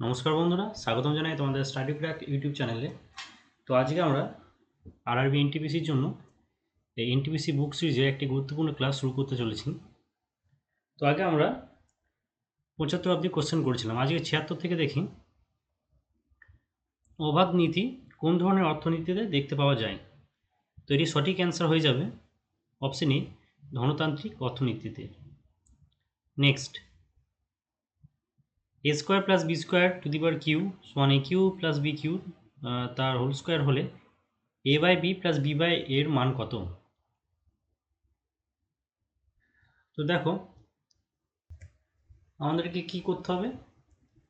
নমস্কার বন্ধুরা, স্বাগতম জানাই তোমাদের স্টাডি ক্র্যাক ইউটিউব চ্যানেলে তো আজকে আমরা আরআরবি এনটিপিসির জন্য এই এনটিপিসি বুক সিরিজে একটি গুরুত্বপূর্ণ ক্লাস শুরু করতে চলেছি। তো আগে আমরা পঁচাত্তর অব্দি কোশ্চেন করেছিলাম। আজকে ছিয়াত্তর থেকে দেখি, অবাধ নীতি কোন ধরনের অর্থনীতিতে দেখতে পাওয়া যায়? তো এটি সঠিক অ্যান্সার হয়ে যাবে অপশন এ ধনতান্ত্রিক অর্থনীতিতে। Next A square plus B square to the cube সমান A cube plus B cube তার হোল স্কোয়ার হলে A by B plus B by এর মান কত? তো দেখো, আমাদেরকে কি করতে হবে?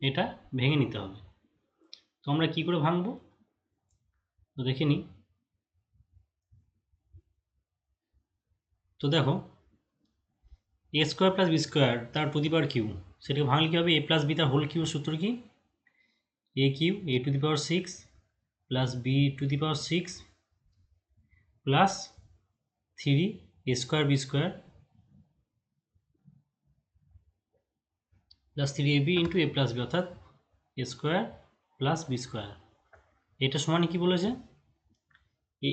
এটা ভেঙে নিতে হবে। তো আমরা কি করে ভাঙবো? তো দেখে নিই। তো দেখো A square plus B square তার পাওয়ার কিউ সেটাকে ভাঙলে কী হবে? এ প্লাস বি তার হোল কিউ সূত্র কি? A cube A to the power six plus B to the power six plus three A square B square plus three A B into A plus B অর্থাৎ A square plus B square এটা সমান কি বলেছে? A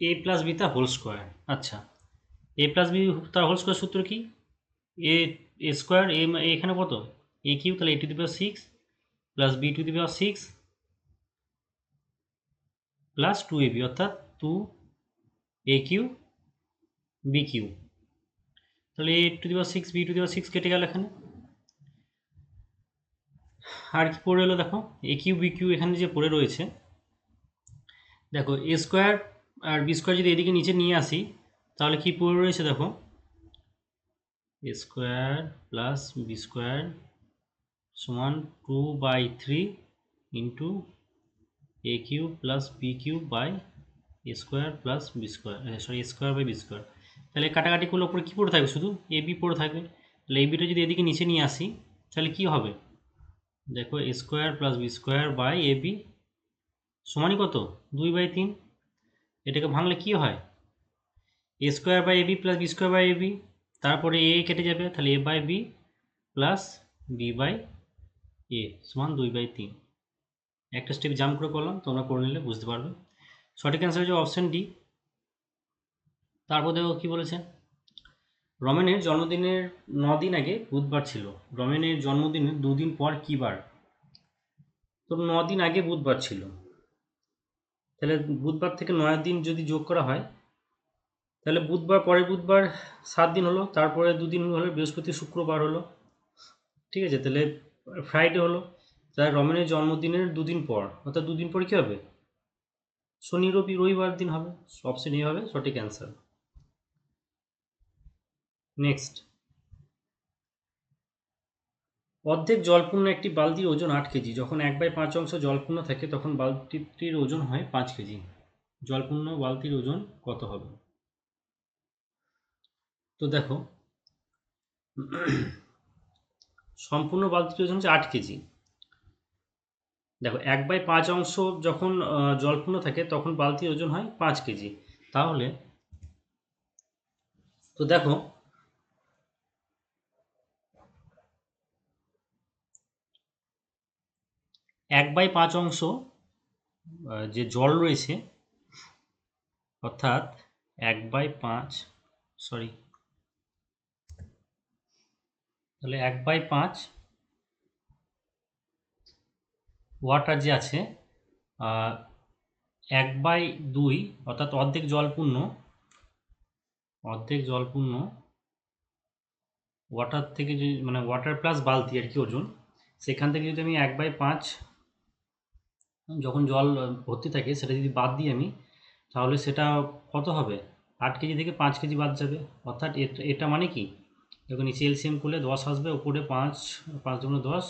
A plus B তার whole square আচ্ছা। এ plus B তার whole square সূত্র কি? এ এ স্কোয়ার এ এখানে কত? এ কিউ তাহলে A to the power six plus B to the power six plus two A B, অর্থাৎ two A cube B cube তাহলে A to the power six, B to the power six কেটে গেল এখানে। আর কি পড়ে এলো দেখো? এ কিউ বি কিউ এখানে যে পড়ে রয়েছে, দেখো, এ স্কোয়ার আর বি স্কোয়ার যদি এদিকে নিচে নিয়ে আসি, তাহলে কি পড়ে রয়েছে দেখো? স্কোয়ার প্লাস বি স্কোয়ার সমান two by three into A cube plus B cube by square plus B square sorry square by B square তাহলে কাটাকাটি করলে ওপরে কী পড়ে থাকবে? শুধু এ বি পড়ে থাকবে। তাহলে এই বিটা যদি এদিকে নিচে নিয়ে আসি, তাহলে কী হবে? দেখো square plus B square by A B সমানই কত? দুই বাই তিন। এটাকে ভাঙলে কী হয়? A square by A B plus B square by A B তারপরে এ কেটে যাবে, তাহলে A by B plus B by A সমান দুই বাই তিন। একটা স্টেপ জাম্প করে করলাম, তোমরা করে নিলে বুঝতে পারবে। সঠিক অ্যান্সার হচ্ছে অপশান ডি তারপর দেখো কী বলেছে? রমেনের জন্মদিনের ন দিন আগে বুধবার ছিল। রমেনের জন্মদিনের দুদিন পর কী বার? তো দিন আগে বুধবার ছিল। তাহলে বুধবার থেকে নয় দিন যদি যোগ করা হয় তাহলে বুধবার, পরের বুধবার সাত দিন হলো, তারপরে দুদিন হলো, বৃহস্পতি, শুক্রবার হলো। ঠিক আছে, তাহলে ফ্রাইডে হলো, তাহলে রমেনের জন্মদিনের দুদিন পর, অর্থাৎ দুদিন পরে কী হবে? শনি, রবি, রবিবার দিন হবে অপশন এ হবে, সঠিক অ্যান্সার নেক্সট অর্ধেক জলপূর্ণ একটি বালতির ওজন আট কেজি, যখন এক বাই পাঁচ অংশ জলপূর্ণ থাকে, তখন বালতিটির ওজন হয় পাঁচ কেজি। জলপূর্ণ বালতির ওজন কত হবে? তো দেখো, সম্পূর্ণ বালতির ওজন হচ্ছে আট কেজি। দেখো, এক বাই পাঁচ অংশ যখন জলপূর্ণ থাকে, তখন বালতির ওজন হয় পাঁচ কেজি। তাহলে, তো দেখো, এক বাই পাঁচ অংশ যে জল রয়েছে, অর্থাৎ এক বাই পাঁচ সরি তাহলে এক বাই পাঁচ ওয়াটার যে আছে এক বাই দুই, অর্থাৎ অর্ধেক জলপূর্ণ অর্ধেক জলপূর্ণ ওয়াটার থেকে যদি মানে ওয়াটার প্লাস বালতি আর কি ওজন, সেখান থেকে যদি আমি এক বাই পাঁচ যখন জল ভর্তি থাকে, সেটা যদি বাদ দিই আমি, তাহলে সেটা কত হবে? আট কেজি থেকে পাঁচ কেজি বাদ যাবে। অর্থাৎ এটা মানে কি? দেখুন নিচে এলসিএম করলে দশ আসবে, উপরে পাঁচ পাঁচ দুগুণ দশ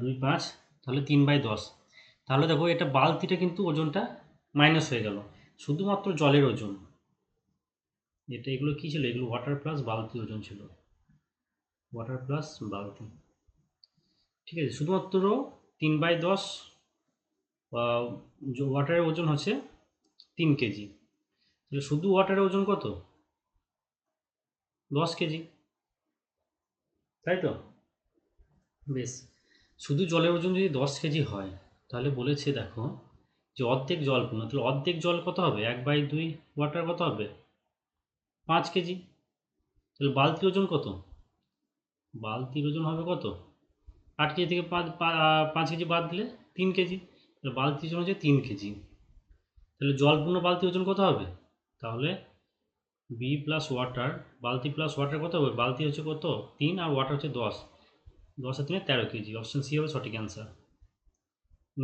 দুই পাঁচ, তাহলে তিন বাই দশ। তাহলে দেখো, এটা বালতিটা কিন্তু ওজনটা মাইনাস হয়ে গেল। শুধুমাত্র জলের ওজন। এটা এগুলো কী ছিল? এগুলো ওয়াটার প্লাস বালতি ওজন ছিল। ওয়াটার প্লাস বালতি। ঠিক আছে, শুধুমাত্র তিন বাই দশ ওয়াটারের ওজন হচ্ছে তিন কেজি। তাহলে শুধু ওয়াটারের ওজন কত? দশ কেজি। তাই তো? বেশ। শুধু জলের ওজন যদি দশ কেজি হয়, তাহলে বলেছে দেখো যে অর্ধেক জল পূর্ণ তাহলে অর্ধেক জল কত হবে? এক বাই দুই ওয়াটার কত হবে? পাঁচ কেজি। তাহলে বালতির ওজন কত? বালতির ওজন হবে কত? আট কেজি থেকে পাঁচ পাঁচ কেজি বাদ দিলে তিন কেজি। তাহলে বালতির ওজন হচ্ছে তিন কেজি। তাহলে জলপূর্ণ বালতি ওজন কত হবে? তাহলে বি প্লাস ওয়াটার বালতি প্লাস ওয়াটার কত? হবে বালতি হচ্ছে কত? তিন আর ওয়াটার হচ্ছে দশ। দশ আর তিনে তেরো কেজি। অপশন সি হবে সঠিক অ্যান্সার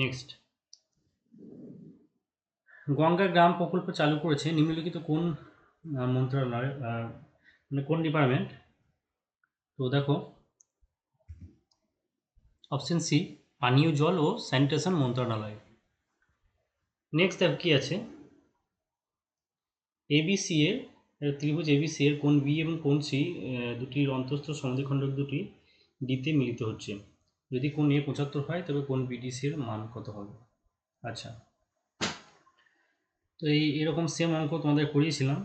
নেক্সট গঙ্গা গ্রাম প্রকল্প চালু করেছে নিম্নলিখিত কোন মন্ত্রণালয় মানে কোন ডিপার্টমেন্ট তো দেখো অপশন সি পানীয় জল ও স্যানিটেশন মন্ত্রণালয়। নেক্সট দেখো কি আছে? এবিসি এর ত্রিভুজ এবিসি এর কোন বি এবং কোন সি দুটির অন্তস্থ সমদ্বিখণ্ডক দুটি ডিতে মিলিত হচ্ছে। যদি কোন এ পঁচাত্তর হয়, তবে কোন বিডিসি এর মান কত হবে? আচ্ছা। তো এই, এরকম সেম অঙ্ক তোমাদের করিয়েছিলাম।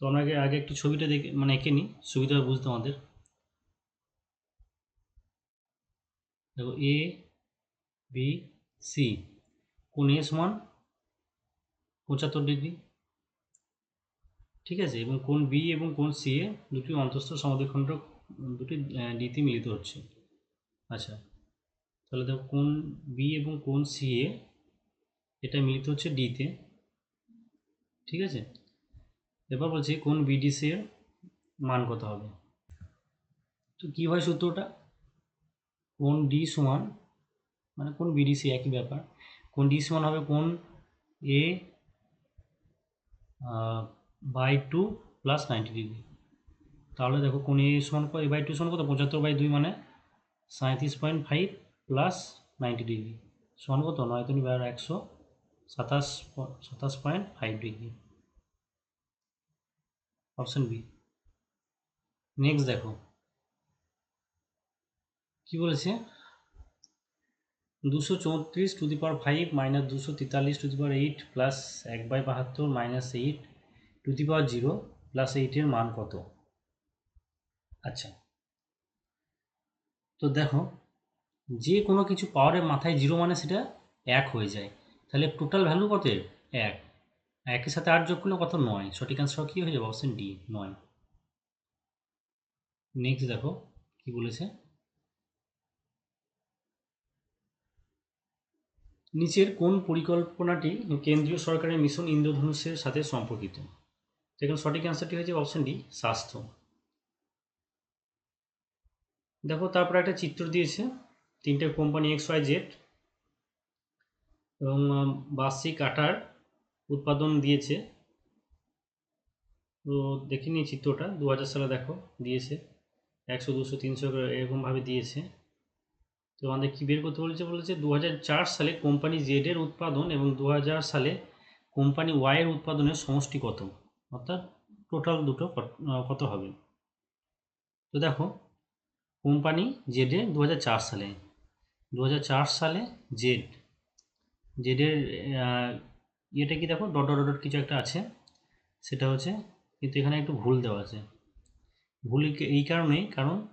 তো আমরা আগে একটু ছবিটা দেখে মানে এঁকে নিই, সুবিধা বুঝতে আমাদের। দেখো এ বি সি কোন এ সমান পঁচাত্তর ডিগ্রি ঠিক আছে? এবং কোন বি এবং কোন সি এ দুটি অন্তস্থ সমদ্বিখণ্ডক দুটি ডিতে মিলিত হচ্ছে। আচ্ছা তাহলে দেখো কোন বি এবং কোন সি এ এটা মিলিত হচ্ছে ডিতে ঠিক আছে? এবার বলছি কোন বিডিসি এর মান কত হবে? তো কী হয় সূত্রটা? কোন ডি সমান মানে কোন বিডিসি একই ব্যাপার। কোন ডি সমান হবে কোন A by two plus ninety degree তাহলে দেখো কোন এ সমান এ বাই টু সমান কত? পঁচাত্তর বাই দুই মানে সাঁত্রিশ point five plus ninety degree সমান কত? নয় তিন বারো একশো সাতাশ সাতাশ point five degree option B next দেখো। কি বলেছে? দুশো চৌত্রিশ to the power five minus দুশো তেতাল্লিশ to the power eight plus এক বাই বাহাত্তর minus eight to the power zero plus এইটের মান কত? আচ্ছা। তো দেখো, যে কোনো কিছু পাওয়ারের মাথায় জিরো মানে সেটা এক হয়ে যায়। তাহলে টোটাল ভ্যালু কত? এক। একের সাথে আট যোগ করলে কত? নয়। সঠিক অ্যান্সার কী হয়ে যাবে? অপশন ডি নয়। নেক্সট দেখো, কি বলেছে? নিচের কোন পরিকল্পনাটি কেন্দ্রীয় সরকারের মিশন ইন্দ্রধনুষের সাথে সম্পর্কিত? এখানে সঠিক অ্যান্সারটি হয়েছে অপশন ডি স্বাস্থ্য। দেখো, তারপরে একটা চিত্র দিয়েছে, তিনটে কোম্পানি এক্স ওয়াই জেড এবং বার্ষিক আটার উৎপাদন দিয়েছে। তো দেখে নিই চিত্রটা দু হাজার সালে দেখো, দিয়েছে। একশো, দুশো, তিনশো এরকমভাবে দিয়েছে। তো আমাদের কী বের করতে বলেছে? বলেছে দু হাজার চার সালে কোম্পানি জেডের উৎপাদন এবং দু হাজার সালে কোম্পানি ওয়াইয়ের উৎপাদনের সমষ্টি কত? অর্থাৎ টোটাল দুটো কত- হবে? তো দেখো, কোম্পানি জেডে দু হাজার চার সালে দু হাজার চার সালে জেড জেডের ইয়েটা কি দেখো ডট ডট কিছু একটা আছে, সেটা হচ্ছে, কিন্তু এখানে একটু ভুল দেওয়া আছে। ভুল এই- কারণেই, কারণ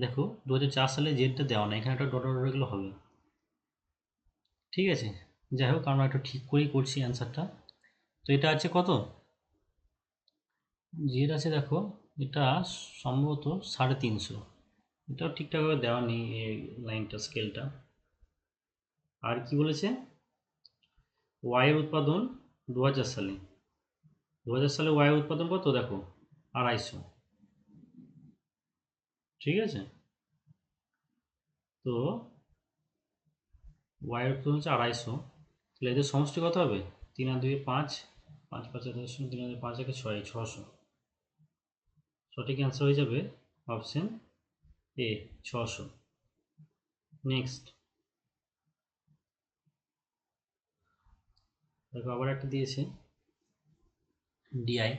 দেখো দু হাজার চার সালে জেডটা দেওয়া না এখানে একটা ডট ডট হবে। ঠিক আছে? যাই হোক, আমরা একটু ঠিক করেই করছি অ্যান্সারটা তো এটা আছে কত? জেড আছে দেখো, এটা সম্ভবত সাড়ে তিনশো। এটাও ঠিকঠাকভাবে দেওয়া নেই এই লাইনটা, স্কেলটা। আর কি বলেছে? ওয়াইয়ের উৎপাদন দু হাজার সালে। দু হাজার সালে ওয়াইয়ের উৎপাদন কত? দেখো, আড়াইশো। ঠিক আছে? তো ওয়াইয়ের উৎপাদন হচ্ছে আড়াইশো। তাহলে এদের সমষ্টি কত হবে? তিন আর দুই পাঁচ পাঁচ পাঁচ দশ, তিন দুই পাঁচ একে ছয়, ছশো। সঠিক অ্যান্সার হয়ে যাবে অপশন এ ছশো। নেক্সট দেখো আবার একটা দিয়েছে। ডিআই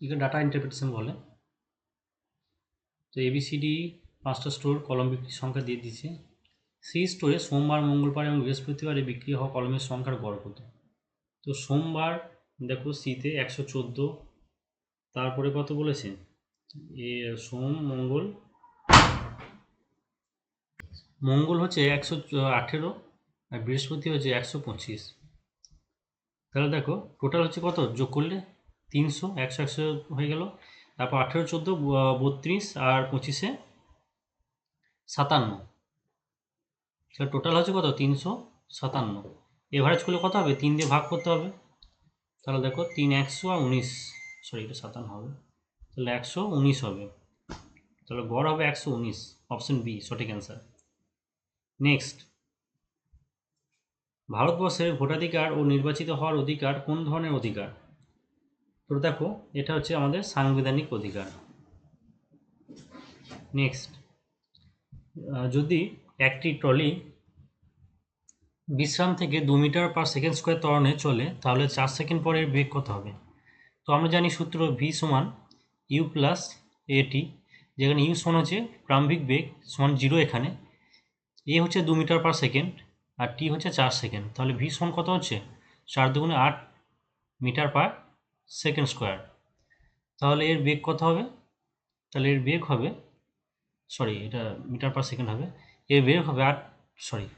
একে ডাটা ইন্টারপ্রিটেশন বলে? তো এবিসিডি পাঁচটা স্টোর কলম বিক্রির সংখ্যা দিয়ে দিয়েছে। সেই স্টোরে সোমবার, মঙ্গলবার এবং বৃহস্পতিবারে বিক্রি হওয়া কলমের সংখ্যার গড় কত? তো সোমবার, দেখো সিতে একশো চোদ্দ তারপরে কত বলেছে? এ, সোম, মঙ্গল। মঙ্গল হচ্ছে একশো, আঠেরো আর বৃহস্পতি হচ্ছে একশো পঁচিশ। তাহলে দেখো টোটাল হচ্ছে কত? যোগ করলে তিনশো, একশো একশো হয়ে গেল। তারপর আঠেরো, চোদ্দ বত্রিশ আর পঁচিশে সাতান্ন। সেটা টোটাল হচ্ছে কত? তিনশো সাতান্ন। এভারেজ করলে কত হবে? তিন দিয়ে ভাগ করতে হবে। তাহলে দেখো, তিন, একশো আর উনিশ। সরি, এটা সাতান্ন হবে। তাহলে একশো উনিশ হবে। তাহলে গড় হবে একশো উনিশ অপশন বি সঠিক অ্যান্সার নেক্সট ভারতবর্ষের ভোটাধিকার ও নির্বাচিত হওয়ার অধিকার কোন ধরনের অধিকার? তো দেখো, এটা হচ্ছে আমাদের সাংবিধানিক অধিকার। নেক্সট যদি একটি ট্রলি বিশ্রাম থেকে দু মিটার পার সেকেন্ড স্কোয়ার ত্বরণে চলে, তাহলে চার সেকেন্ড পরে এর বেগ কত হবে? তো আমরা জানি সূত্র ভি সমান ইউ প্লাস এটি যেখানে ইউ সমান হচ্ছে প্রারম্ভিক বেগ সমান জিরো এখানে। এ হচ্ছে দু মিটার পার সেকেন্ড আর টি হচ্ছে চার সেকেন্ড তাহলে ভি সমান কত হচ্ছে? চার দুগুণে আট মিটার পার সেকেন্ড স্কোয়ার তাহলে এর বেগ কত হবে? তাহলে এর বেগ হবে সরি এটা মিটার পার সেকেন্ড হবে। এর বেগ হবে আট সরি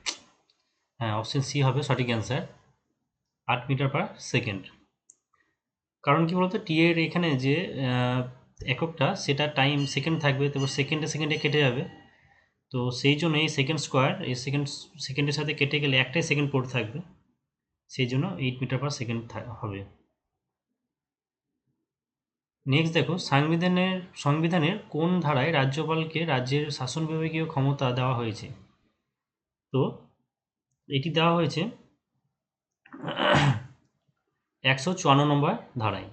হ্যাঁ অপশন সি হবে সঠিক অ্যান্সার আট মিটার পার সেকেন্ড কারণ কি বলতো? টি এর এখানে যে এককটা, সেটা টাইম সেকেন্ড থাকবে তারপর সেকেন্ডে সেকেন্ডে কেটে যাবে। তো সেই জন্য এই সেকেন্ড স্কোয়ার এই সেকেন্ড সেকেন্ডের সাথে কেটে গেলে একটাই সেকেন্ড পড়ে থাকবে। সেই জন্য এইট মিটার পার সেকেন্ড হবে। নেক্সট দেখো, সংবিধানের সংবিধানের কোন ধারায় রাজ্যপালকে রাজ্যের শাসন বিভাগীয় ক্ষমতা দেওয়া হয়েছে? তো, এটি দেওয়া হয়েছে একশো চুয়ান্ন নম্বর ধারায়।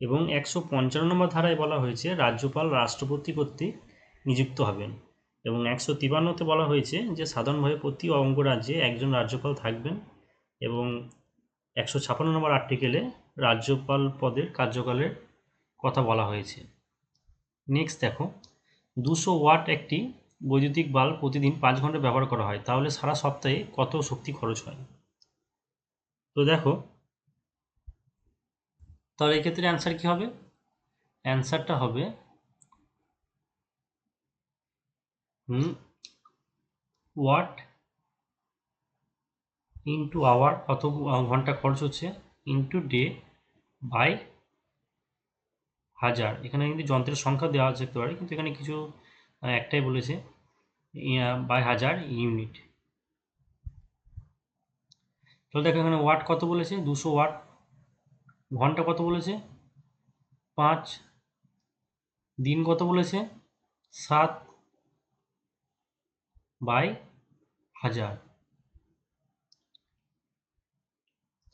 এবং একশো পঞ্চান্ন নম্বর ধারায় বলা হয়েছে, রাজ্যপাল রাষ্ট্রপতি কর্তৃক নিযুক্ত হবেন। এবং একশো তিপান্নতে বলা হয়েছে যে, সাধারণভাবে প্রতি অঙ্গরাজ্যে একজন রাজ্যপাল থাকবেন এবং একশো ছাপান্ন নম্বর আর্টিকেলে রাজ্যপাল পদের কার্যকালের কথা বলা হয়েছে। নেক্সট দেখো, দুশো ওয়াট একটি বৈদ্যুতিক বাল্ব প্রতিদিন পাঁচ ঘণ্টা ব্যবহার করা হয়, তাহলে সারা সপ্তাহে কত শক্তি খরচ হয়? তো দেখো, তাহলে এক্ষেত্রে অ্যান্সার কী হবে? অ্যান্সারটা হবে, হুম ওয়াট ইন্টু আওয়ার কত ঘণ্টা খরচ হচ্ছে? ইন্টু ডে বাই হাজার। এখানে কিন্তু যন্ত্রের সংখ্যা দেওয়া যেতে পারে, কিন্তু এখানে কিছু একটাই বলেছে বাই হাজার ইউনিট। তাহলে দেখো এখানে ওয়াট কত বলেছে? দুশো ওয়াট ঘণ্টা কত বলেছে? পাঁচ। দিন কত বলেছে? সাত বাই হাজার।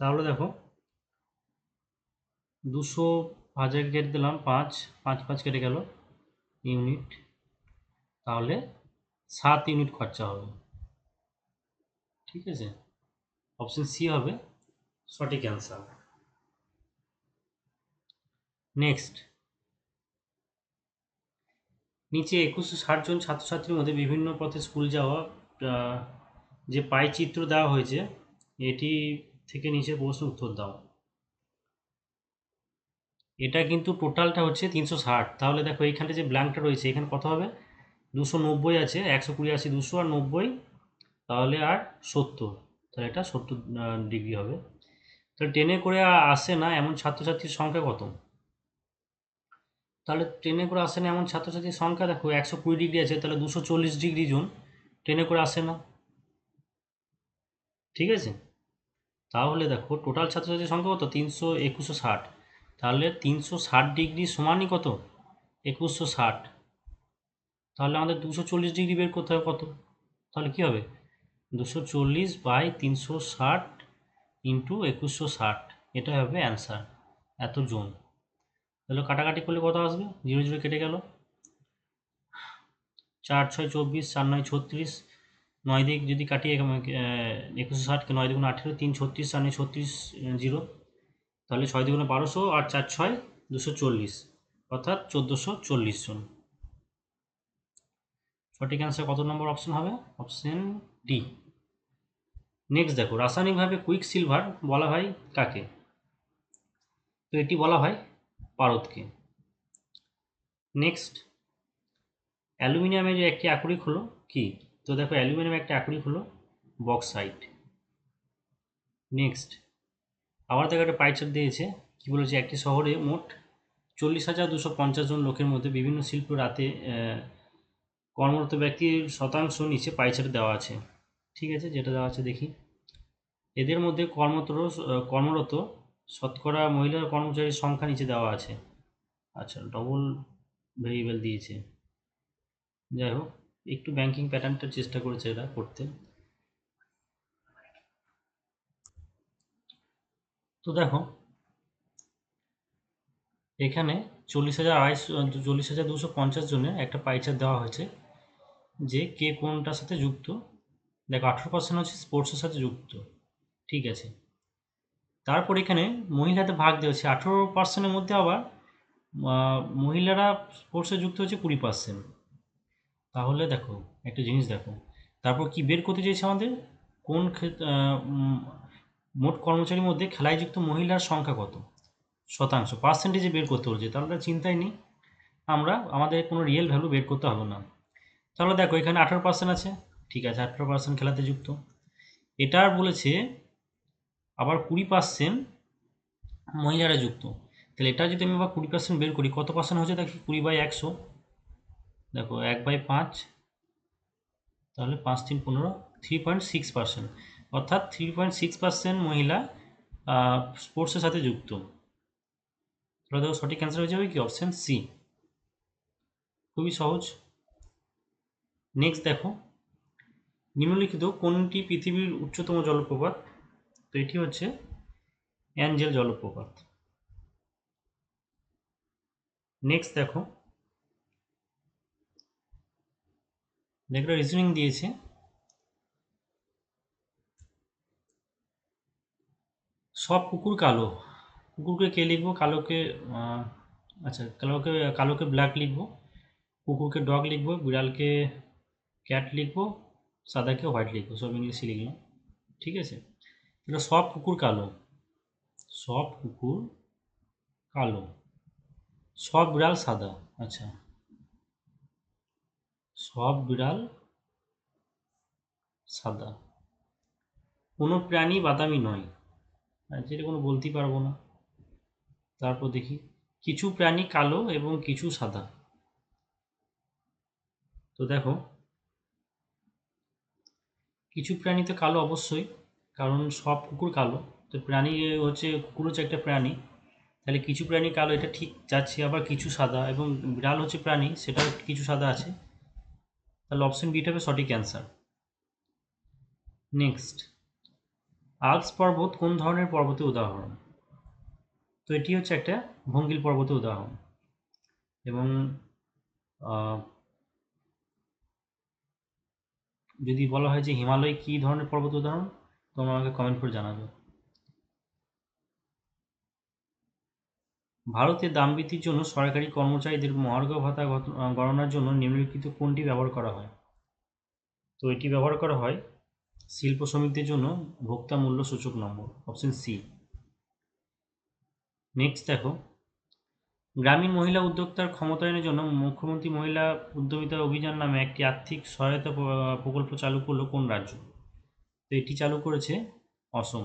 তাহলে দেখো, দুশো হাজার কেটে দিলাম, পাঁচ। পাঁচ পাঁচ কেটে গেল ইউনিট তাহলে সাত ইউনিট খরচা হবে। ঠিক আছে? অপশন সি হবে সঠিক অ্যান্সার নেক্সট নিচে একুশশো ষাট জন ছাত্রছাত্রীর মধ্যে বিভিন্ন পথে স্কুল যাওয়া যে পাই চিত্র দেওয়া হয়েছে, এটি থেকে নিচে প্রশ্ন উত্তর দাও। এটা কিন্তু টোটালটা হচ্ছে তিনশো ষাট। তাহলে দেখো এইখানটা যে ব্ল্যাঙ্কটা রয়েছে, এখানে কত হবে? দুশো নব্বই আছে, একশো কুড়ি আশি, দুশো আর নব্বই, তাহলে আর সত্তর। তাহলে এটা সত্তর ডিগ্রি হবে। তাহলে ট্রেনে করে আসে না, এমন ছাত্রছাত্রীর সংখ্যা কত? তাহলে ট্রেনে করে আসে না, এমন ছাত্রছাত্রীর সংখ্যা দেখো, একশো কুড়ি ডিগ্রি আছে, তাহলে দুশো চল্লিশ ডিগ্রি জোন ট্রেনে করে আসে না। ঠিক আছে? তাহলে দেখো টোটাল ছাত্রছাত্রীর সংখ্যা কত? তিনশো একুশশো ষাট। তাহলে তিনশো ষাট ডিগ্রি সমানই কত? একুশশো ষাট। তাহলে আমাদের দুশো চল্লিশ ডিগ্রি বের করতে হবে কত? তাহলে কী হবে? দুশো চল্লিশ বাই তিনশো ষাট ইন্টু একুশশো ষাট। এটা হবে অ্যান্সার। এত জুন তাহলে কাটাকাটি করলে কত আসবে? জিরো জিরো কেটে গেল। চার ছয় চব্বিশ, চার নয় ছত্রিশ, নয় দিক যদি কাটিয়ে একুশশো ষাটকে নয় দুগুণ আঠেরো, তিন ছত্রিশ, চার নয় ছত্রিশ জিরো। তাহলে ছয় দুগুণে বারোশো আর চার ছয় দুশো চল্লিশ। অর্থাৎ চোদ্দোশো চল্লিশ জন। সঠিক অ্যান্সার কত নম্বর অপশন হবে? অপশন ডি নেক্সট দেখো, রাসায়নিকভাবে কুইক সিলভার বলা হয় কাকে? তো এটি বলা হয় পারদকে। নেক্সট অ্যালুমিনিয়ামের একটি আকরিক হলো কি? তো দেখো, অ্যালুমিনিয়াম একটা আকরিক হলো বক্সাইট। নেক্সট আবার দেখো একটা পাইচার দিয়েছে, কি বলেছে? একটি শহরে মোট চল্লিশ হাজার দুশো পঞ্চাশ জন লোকের মধ্যে বিভিন্ন শিল্প রাতে কর্মরত ব্যক্তির শতাংশ নিচে পাইচারে দেওয়া আছে। ঠিক আছে, যেটা দেওয়া আছে দেখি। এদের মধ্যে কর্মরত কর্মরত, শতকরা মহিলা কর্মচারীর সংখ্যা নিচে দেওয়া আছে। আচ্ছা ডবল ভেরিয়েবল দিয়েছে। যাই হোক, একটু ব্যাংকিং প্যাটার্নটা চেষ্টা করেছে এরা করতে। তো দেখো, এখানে চল্লিশ হাজার আড়াইশো, চল্লিশ হাজার দুশো পঞ্চাশ জনের একটা পাইচার দেওয়া হয়েছে। যে কে কোনটার সাথে যুক্ত? দেখো, আঠেরো পার্সেন্ট হচ্ছে স্পোর্টসের সাথে যুক্ত। ঠিক আছে? তারপর এখানে মহিলাদের ভাগ দেওয়া হচ্ছে। আঠেরো পার্সেন্টের মধ্যে আবার মহিলারা স্পোর্টসে যুক্ত হচ্ছে কুড়ি পার্সেন্ট তাহলে দেখো, একটা জিনিস দেখো। তারপর কি বের করতে চেয়েছে আমাদের? কোন মোট কর্মচারীর মধ্যে খেলায় যুক্ত মহিলার সংখ্যা কত? শতাংশ। পার্সেন্টেজে বের করতে বলছে। তাহলে চিন্তাই নেই। আমরা, আমাদের কোনো রিয়েল ভ্যালু বের করতে হবে না। তাহলে দেখো, এখানে আঠারো পার্সেন্ট আছে। ঠিক আছে, আঠারো পার্সেন্ট খেলাতে যুক্ত। এটার বলেছে, আবার কুড়ি পার্সেন্ট মহিলারা যুক্ত। তাহলে এটা যদি আমি আবার কুড়ি পার্সেন্ট বের করি, কত পার্সেন্ট হচ্ছে দেখি? কুড়ি বাই একশো। দেখো, এক বাই পাঁচ, তাহলে পাঁচ তিন পনেরো থ্রি পয়েন্ট সিক্স পার্সেন্ট অর্থাৎ থ্রি পয়েন্ট সিক্স পার্সেন্ট মহিলা স্পোর্টসের সাথে যুক্ত। তাহলে দেখো, সঠিক অ্যান্সার হয়ে যাবে কি? অপশান সি খুবই সহজ। নেক্সট দেখো। নিম্নলিখিত কোনটি পৃথিবীর উচ্চতম জলপ্রপাত? তো এটি হচ্ছে অ্যাঞ্জেল জলপ্রপাত। নেক্সট দেখো। দেখো রিজনিং দিয়েছে। সব কুকুর কালো। কুকুরকে কে লিখব? কালোকে আচ্ছা কালোকে কালোকে ব্ল্যাক লিখব। কুকুরকে ডগ লিখব। বিড়ালকে ক্যাট লিখব, সাদাকে হোয়াইট লিখব, সব ইংলিশে লিখলাম, ঠিক আছে? এটা সব কুকুর কালো, সব কুকুর কালো, সব বিড়াল সাদা আচ্ছা সব বিড়াল সাদা, কোনো প্রাণী বাদামি নয় যেটা কোনো বলতেই পারব না, তারপর দেখি, কিছু প্রাণী কালো এবং কিছু সাদা, তো দেখো কিছু প্রাণী তো কালো অবশ্যই, কারণ সব কুকুর কালো। তো প্রাণী হচ্ছে, কুকুর হচ্ছে একটা প্রাণী। তাহলে কিছু প্রাণী কালো, এটা ঠিক যাচ্ছে, আবার কিছু সাদা। এবং বিড়াল হচ্ছে প্রাণী, সেটাও কিছু সাদা আছে। তাহলে অপশন বিটা হবে সঠিক অ্যান্সার নেক্সট আল্পস পর্বত কোন ধরনের পর্বতের উদাহরণ? তো এটি হচ্ছে একটা ভঙ্গিল পর্বতের উদাহরণ। এবং যদি বলা হয় যে হিমালয় কী ধরনের পর্বত উদাহরণ, তোমরা আমাকে কমেন্ট করে জানাবে। ভারতে দাম বৃদ্ধির জন্য সরকারি কর্মচারীদের মহার্ঘ ভাতা গণনার জন্য নিম্নলিখিত কোনটি ব্যবহার করা হয়? তো এটি ব্যবহার করা হয় শিল্প শ্রমিকদের জন্য ভোক্তা মূল্য সূচক নম্বর অপশন সি নেক্সট দেখো। গ্রামীণ মহিলা উদ্যোক্তার ক্ষমতায়নের জন্য মুখ্যমন্ত্রী মহিলা উদ্যমিতা অভিযান নামে একটি আর্থিক সহায়তা প্রকল্প চালু করল কোন রাজ্য? তো এটি চালু করেছে অসম।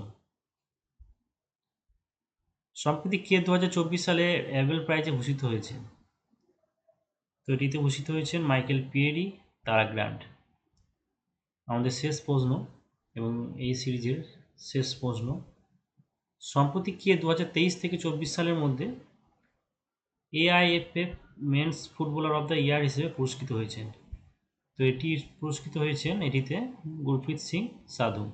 সম্প্রতি কে দু হাজার চব্বিশ সালে অ্যাবেল প্রাইজে ভূষিত হয়েছে? তো এটিতে ভূষিত হয়েছেন মাইকেল পিয়েরি, তারা গ্র্যান্ড। আমাদের শেষ প্রশ্ন এবং এই সিরিজের শেষ প্রশ্ন। সম্প্রতি কে দু হাজার তেইশ থেকে চব্বিশ সালের মধ্যে AIFF men's footballer of the year হিসেবে পুরস্কৃত হয়েছেন। তো এটি পুরস্কৃত হয়েছেন এটিতে গুরপ্রীত সিং সাধু।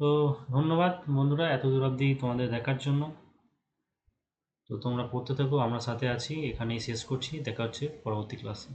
তো ধন্যবাদ বন্ধুরা এত দূর অবধি তোমাদের দেখার জন্য। তো তোমরা পড়তে থাকো, আমরা সাথে আছি। এখানেই শেষ করছি। দেখা হচ্ছে পরবর্তী ক্লাসে